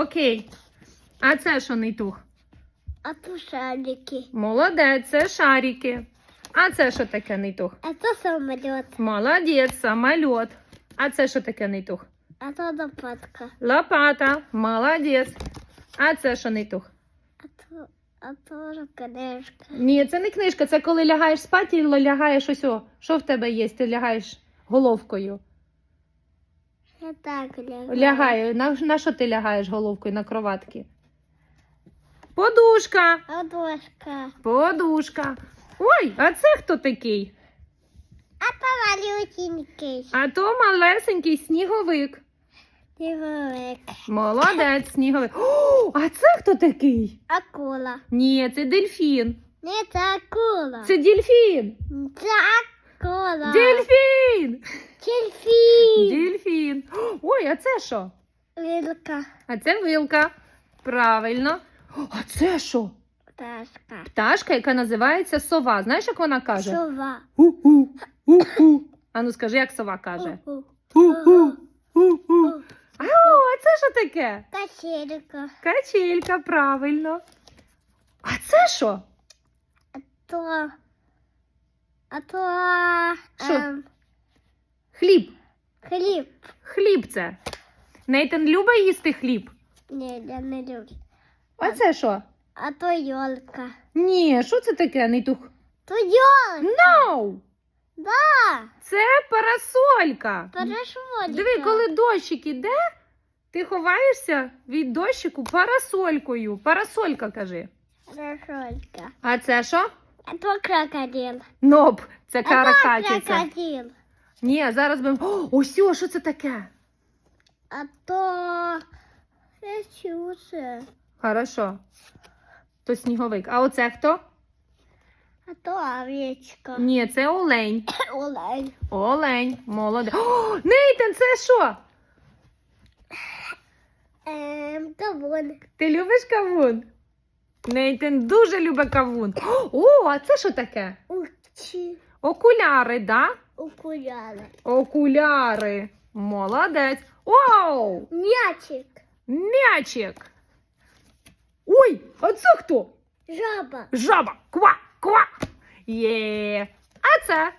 Окей. А це що нейтух? А то шарики. Молодець, це шарики. А це що таке нейтух? А то самолет. Молодець, самольот. А це що таке нейтух? А то лопатка. Лопата. Молодець. А це що нейтух? А то, а то книжка. Ні, це не книжка, це коли лягаєш спати і лягаєш ось о. Що в тебе є? Ти лягаєш головкою. Я так лягаю. Лягаю. На, на що ти лягаєш головкою на кроватки? Подушка. Подушка. Подушка. Ой, а це хто такий? А то малюсенький. А то малесенький сніговик. Сніговик. Молодець, сніговик. О, а це хто такий? Акула. Ні, це дельфін. Не це акула. Це дельфін. Це акула. Дельфін. Дельфін. Дельфін. Ой, а це що? Вилка. А це вилка. Правильно. А це що? Пташка. Пташка, яка називається сова. Знаєш, як вона каже? Сова. У-у, у-у. А ну скажи, як сова каже. У-у. У-у, у-у. Ау, а це що таке? Качелька. Качелька, правильно. А це що? То. А то. Що? ем, Хліб. хліб. Хліб це. Нейтан любить їсти хліб. Ні, я не люблю. А це що? А то йолка. Ні, що це таке, Нейтух? То йолка. No! Да. Це парасолька. Перешводика. Диви, коли дощик іде, ти ховаєшся від дощику парасолькою. Парасолька, кажи. Перешводика. А це що? А то крокодил. Ноб, це каракатиця. крокодил. Ні, зараз би. О, ось, що це таке? А то... Це. Хорошо. То сніговик. А оце хто? А то овечка. Ні, це олень. Олень. Олень. Молодець. О, Нейтан, це що? Ем, вон. Ти любиш кавун? Нейтан дуже любить кавун. О, а це що таке? Учи. Окуляри, да? Окуляри. Окуляри. Молодець. Оу! М'ячик. М'ячик. Ой, а це хто? Жаба. Жаба. Ква, ква. Є. А це?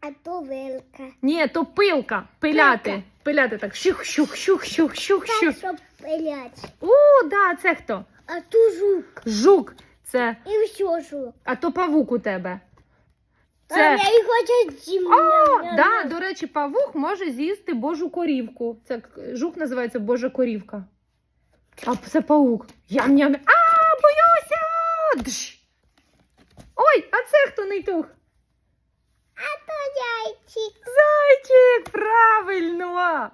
А то вилка. Ні, то пилка. Пиляти. Пилка. Пиляти так. Щух, щух, щух, щух, щух, Так, щух. щоб пилять. О, да, це хто? А то жук. Жук. Це. І все жук. А то павук у тебе. А я і хочу зім'я. О, да, до речі, павук може з'їсти божу корівку. Це жук називається Божа корівка. А це павук. Ям-ням. А, боюся! Дж! Ой, а це хто не тух? А то зайчик. Зайчик, правильно.